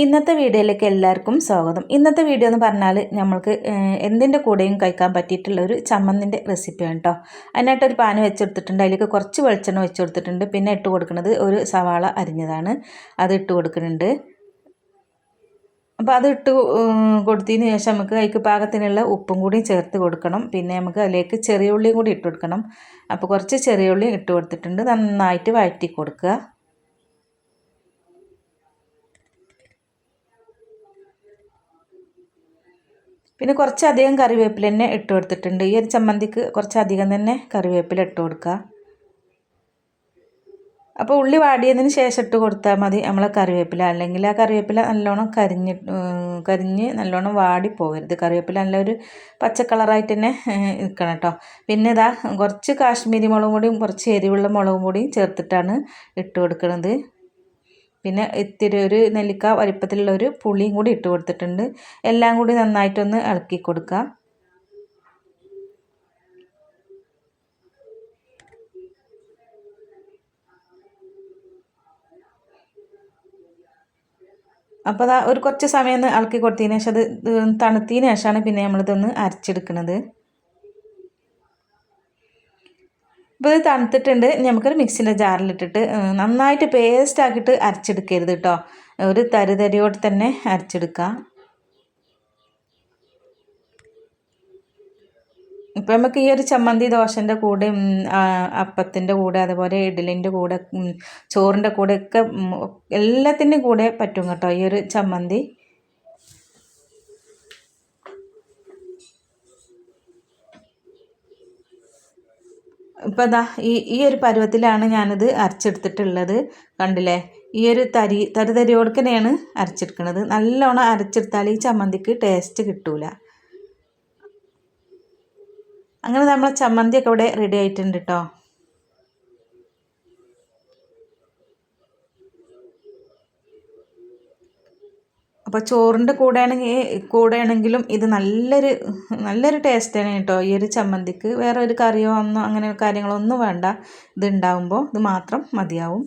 ഇന്നത്തെ വീഡിയോയിലേക്ക് എല്ലാവർക്കും സ്വാഗതം. ഇന്നത്തെ വീഡിയോ എന്ന് പറഞ്ഞാൽ നമ്മൾക്ക് എന്തിന്റെ കൂടെയും കഴിക്കാൻ പറ്റിയിട്ടുള്ള ഒരു ചമ്മന്തിന്റെ റെസിപ്പിയാണ് കേട്ടോ അതിനായിട്ട് ഒരു പാന് വെച്ചെടുത്തിട്ടുണ്ട്. അതിലേക്ക് കുറച്ച് വെളിച്ചെണ്ണ വെച്ച് കൊടുത്തിട്ടുണ്ട് പിന്നെ ഇട്ട് കൊടുക്കുന്നത് ഒരു സവാള അരിഞ്ഞതാണ്. അത് ഇട്ട് കൊടുക്കുന്നുണ്ട്. അപ്പോൾ അത് ഇട്ട് കൊടുത്തതിന് ശേഷം നമുക്ക് അതിക്ക് പാകത്തിനുള്ള ഉപ്പും കൂടി ചേർത്ത് കൊടുക്കണം. പിന്നെ നമുക്ക് അതിലേക്ക് ചെറിയ ഉള്ളിയും കൂടി ഇട്ട് കൊടുക്കണം. അപ്പോൾ കുറച്ച് ചെറിയ ഉള്ളി ഇട്ട് കൊടുത്തിട്ടുണ്ട്. നന്നായിട്ട് വഴറ്റി കൊടുക്കുക. പിന്നെ കുറച്ചധികം കറിവേപ്പില തന്നെ ഇട്ട് കൊടുത്തിട്ടുണ്ട്. ഈ ഒരു ചമ്മന്തിക്ക് കുറച്ചധികം തന്നെ കറിവേപ്പില ഇട്ട് കൊടുക്കുക. അപ്പോൾ ഉള്ളി വാടിയതിന് ശേഷം ഇട്ട് കൊടുത്താൽ മതി. നമ്മളെ കറിവേപ്പില അല്ലെങ്കിൽ ആ കറിവേപ്പില നല്ലോണം കരിഞ്ഞ് കരിഞ്ഞ് നല്ലോണം വാടി പോകരുത്. കറിവേപ്പില നല്ലൊരു പച്ച കളറായിട്ട് തന്നെ നിൽക്കണം കേട്ടോ. പിന്നെ ഇതാ കുറച്ച് കാശ്മീരി മുളകും പൊടിയും കുറച്ച് എരിവുള്ള മുളകും പൊടിയും ചേർത്തിട്ടാണ് ഇട്ട് കൊടുക്കുന്നത് പിന്നെ ഇത്തിരി ഒരു നെല്ലിക്ക വലിപ്പത്തിലുള്ള ഒരു പുളിയും കൂടി ഇട്ട് കൊടുത്തിട്ടുണ്ട്. എല്ലാം കൂടി നന്നായിട്ടൊന്ന് ഇളക്കി കൊടുക്കുക അപ്പോൾ അതാ ഒരു കുറച്ച് സമയം ഒന്ന് ഇളക്കി കൊടുത്തതിന് ശേഷം അത് തണുത്തതിന് ശേഷമാണ് പിന്നെ നമ്മളിതൊന്ന് അരച്ചെടുക്കുന്നത് ഇപ്പോൾ ഇത് തണുത്തിട്ടുണ്ട്. നമുക്കൊരു മിക്സിന്റെ ജാറിലിട്ടിട്ട് നന്നായിട്ട് പേസ്റ്റ് ആക്കിയിട്ട് അരച്ചെടുക്കരുത് കേട്ടോ ഒരു തരിതരിയോട് തന്നെ അരച്ചെടുക്കാം. ഇപ്പം നമുക്ക് ഈ ഒരു ചമ്മന്തി ദോശന്റെ കൂടെ അപ്പത്തിന്റെ കൂടെ അതുപോലെ ഇഡലിന്റെ കൂടെ ചോറിന്റെ കൂടെ ഒക്കെ എല്ലാത്തിന്റെയും കൂടെ പറ്റും കേട്ടോ ഈ ഒരു ചമ്മന്തി. ഇപ്പോൾ ഇതാ ഈ ഈ ഒരു പരുവത്തിലാണ് ഞാനിത് അരച്ചെടുത്തിട്ടുള്ളത്. കണ്ടില്ലേ? ഈ ഒരു തരി തരി തരിയോടുക്കനെയാണ് അരച്ചെടുക്കുന്നത് നല്ലോണം അരച്ചെടുത്താൽ ഈ ചമ്മന്തിക്ക് ടേസ്റ്റ് കിട്ടൂല. അങ്ങനെ നമ്മളെ ചമ്മന്തിയൊക്കെ ഇവിടെ റെഡി ആയിട്ടുണ്ട് കേട്ടോ അപ്പോൾ ചോറിന്റെ കൂടെയാണെങ്കിൽ കൂടെയാണെങ്കിലും ഇത് നല്ലൊരു നല്ലൊരു ടേസ്റ്റാണ് കേട്ടോ. ഈ ഒരു ചമ്മന്തിക്ക്. വേറെ ഒരു കറിയോ ഒന്നോ അങ്ങനെ കാര്യങ്ങളൊന്നും വേണ്ട. ഇത് ഉണ്ടാവുമ്പോൾ ഇത് മാത്രം മതിയാവും.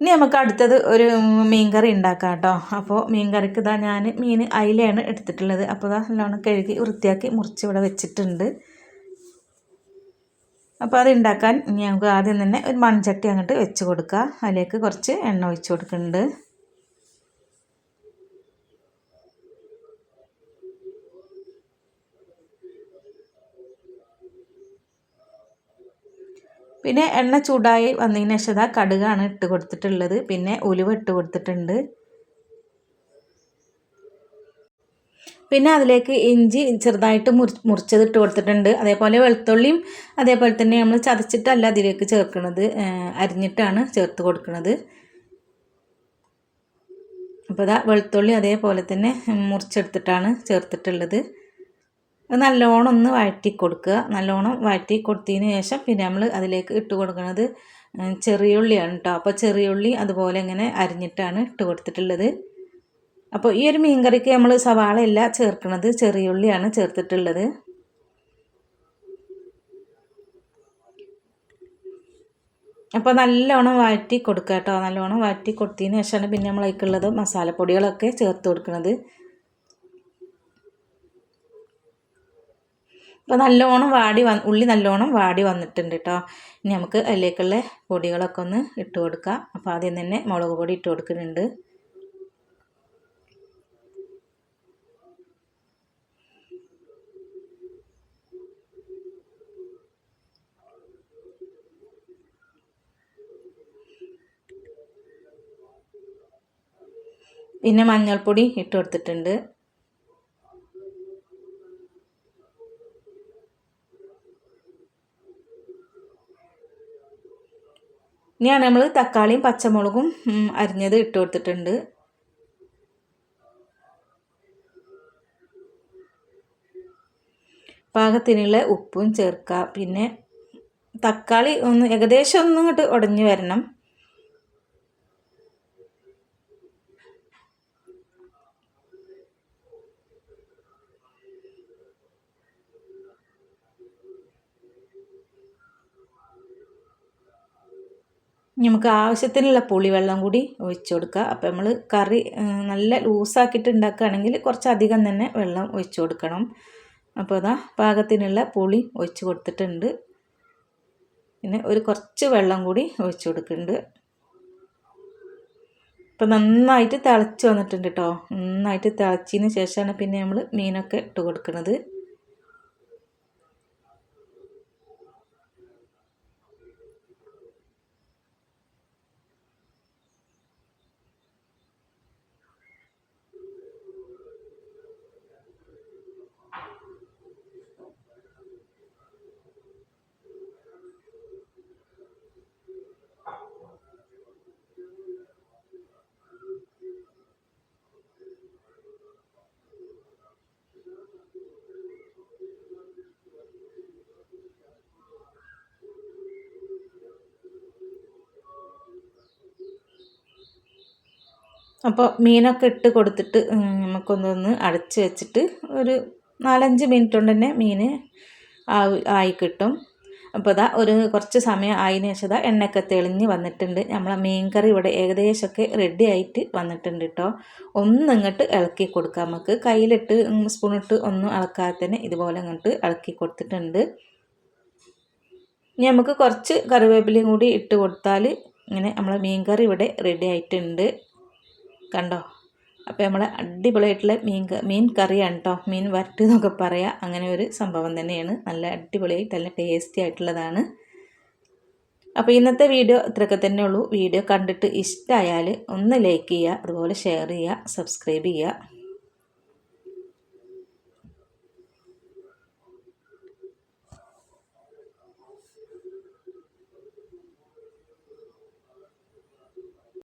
ഇനി നമുക്ക് അടുത്തത് ഒരു മീൻ കറി ഉണ്ടാക്കാം കേട്ടോ. അപ്പോൾ മീൻ കറിക്ക് ഇതാ ഞാൻ മീൻ അയിലയാണ് എടുത്തിട്ടുള്ളത്. അപ്പോൾ ഇതാ നല്ലോണം കഴുകി വൃത്തിയാക്കി മുറിച്ച് ഇവിടെ വെച്ചിട്ടുണ്ട്. അപ്പോൾ അത് ഉണ്ടാക്കാൻ ഞങ്ങൾക്ക് ആദ്യം തന്നെ ഒരു മൺചട്ടി അങ്ങോട്ട് വെച്ച് കൊടുക്കുക അതിലേക്ക് കുറച്ച് എണ്ണ ഒഴിച്ച് കൊടുക്കുന്നുണ്ട്. പിന്നെ എണ്ണ ചൂടായി വന്നതിന് ശേഷം കടുകാണ് ഇട്ട് കൊടുത്തിട്ടുള്ളത്. പിന്നെ ഉലുവ ഇട്ട് കൊടുത്തിട്ടുണ്ട്. പിന്നെ അതിലേക്ക് ഇഞ്ചി ചെറുതായിട്ട് മുറി മുറിച്ചതിട്ട് കൊടുത്തിട്ടുണ്ട്. അതേപോലെ വെളുത്തുള്ളിയും അതേപോലെ തന്നെ നമ്മൾ ചതച്ചിട്ടല്ല അതിലേക്ക് ചേർക്കുന്നത്. അരിഞ്ഞിട്ടാണ് ചേർത്ത് കൊടുക്കുന്നത്. അപ്പോൾ ഇതാ വെളുത്തുള്ളി അതേപോലെ തന്നെ മുറിച്ചെടുത്തിട്ടാണ് ചേർത്തിട്ടുള്ളത്. നല്ലോണം ഒന്ന് വഴറ്റി കൊടുക്കുക. നല്ലോണം വഴറ്റി കൊടുത്തതിന് ശേഷം പിന്നെ നമ്മൾ അതിലേക്ക് ഇട്ട് കൊടുക്കുന്നത് ചെറിയുള്ളിയാണ് കേട്ടോ അപ്പോൾ ചെറിയുള്ളി അതുപോലെ ഇങ്ങനെ അരിഞ്ഞിട്ടാണ് ഇട്ട് കൊടുത്തിട്ടുള്ളത്. അപ്പോൾ ഈ ഒരു മീൻ കറിക്ക് നമ്മൾ സവാളയല്ല ചേർക്കുന്നത് ചെറിയുള്ളിയാണ് ചേർത്തിട്ടുള്ളത്. അപ്പോൾ നല്ലോണം വഴറ്റി കൊടുക്കുക കേട്ടോ നല്ലോണം വഴറ്റി കൊടുത്തതിന് ശേഷമാണ് പിന്നെ നമ്മൾ അതിക്കുള്ളത് മസാലപ്പൊടികളൊക്കെ ചേർത്ത് കൊടുക്കുന്നത് അപ്പോൾ നല്ലോണം വാടി വന്ന് ഉള്ളി നല്ലോണം വാടി വന്നിട്ടുണ്ട് കേട്ടോ ഇനി നമുക്ക് അതിലേക്കുള്ള പൊടികളൊക്കെ ഒന്ന് ഇട്ട് കൊടുക്കാം. അപ്പോൾ ആദ്യം തന്നെ മുളക് പൊടി ഇട്ട് കൊടുക്കുന്നുണ്ട്. പിന്നെ മഞ്ഞൾപ്പൊടി ഇട്ട് കൊടുത്തിട്ടുണ്ട്. ഇനിയാണ് നമ്മൾ തക്കാളിയും പച്ചമുളകും അരിഞ്ഞത് ഇട്ട് കൊടുത്തിട്ടുണ്ട്. പാകത്തിനുള്ള ഉപ്പും ചേർക്കുക പിന്നെ തക്കാളി ഒന്ന് ഏകദേശം ഒന്നും ഇങ്ങോട്ട് ഉടഞ്ഞു വരണം. നമുക്ക് ആവശ്യത്തിനുള്ള പുളിവെള്ളം കൂടി ഒഴിച്ച് കൊടുക്കുക അപ്പോൾ നമ്മൾ കറി നല്ല ലൂസാക്കിയിട്ട് ഉണ്ടാക്കുകയാണെങ്കിൽ കുറച്ചധികം തന്നെ വെള്ളം ഒഴിച്ച് കൊടുക്കണം അപ്പോൾ അതാ പാകത്തിനുള്ള പുളി ഒഴിച്ച് കൊടുത്തിട്ടുണ്ട്. പിന്നെ ഒരു കുറച്ച് വെള്ളം കൂടി ഒഴിച്ച് കൊടുക്കുന്നുണ്ട്. ഇപ്പം നന്നായിട്ട് തിളച്ച് വന്നിട്ടുണ്ട് കേട്ടോ. നന്നായിട്ട് തിളച്ചതിന് ശേഷമാണ് പിന്നെ നമ്മൾ മീനൊക്കെ ഇട്ട് കൊടുക്കുന്നത്. അപ്പോൾ മീനൊക്കെ ഇട്ട് കൊടുത്തിട്ട് നമുക്കൊന്നൊന്ന് അടച്ച് വെച്ചിട്ട് ഒരു നാലഞ്ച് മിനിറ്റ് കൊണ്ട് തന്നെ മീൻ ആയി കിട്ടും. അപ്പോൾ ഇതാ ഒരു കുറച്ച് സമയം ആയതിനു ശേഷം ഇതാ എണ്ണയൊക്കെ തെളിഞ്ഞ് വന്നിട്ടുണ്ട്. നമ്മളെ മീൻ കറി ഇവിടെ ഏകദേശമൊക്കെ റെഡി ആയിട്ട് വന്നിട്ടുണ്ട് കേട്ടോ ഒന്ന് ഇങ്ങോട്ട് ഇളക്കി കൊടുക്കാം നമുക്ക്. കയ്യിലിട്ട് സ്പൂണിട്ട് ഒന്നും ഇളക്കാതെ തന്നെ ഇതുപോലെ ഇങ്ങോട്ട് ഇളക്കി കൊടുത്തിട്ടുണ്ട്. ഇനി നമുക്ക് കുറച്ച് കറിവേപ്പിലയും കൂടി ഇട്ട് കൊടുത്താൽ ഇങ്ങനെ നമ്മളെ മീൻ കറി ഇവിടെ റെഡി ആയിട്ടുണ്ട്. കണ്ടോ? അപ്പോൾ നമ്മൾ അടിപൊളിയായിട്ടുള്ള മീൻ മീൻ കറിയാണ് കേട്ടോ മീൻ വരട്ട് എന്നൊക്കെ പറയാം. അങ്ങനെ ഒരു സംഭവം തന്നെയാണ്. നല്ല അടിപൊളിയായിട്ട് നല്ല ടേസ്റ്റി ആയിട്ടുള്ളതാണ്. അപ്പോൾ ഇന്നത്തെ വീഡിയോ ഇത്രയൊക്കെ തന്നെ ഉള്ളൂ. വീഡിയോ കണ്ടിട്ട് ഇഷ്ടമായാൽ ഒന്ന് ലൈക്ക് ചെയ്യുക അതുപോലെ ഷെയർ ചെയ്യുക സബ്സ്ക്രൈബ് ചെയ്യുക.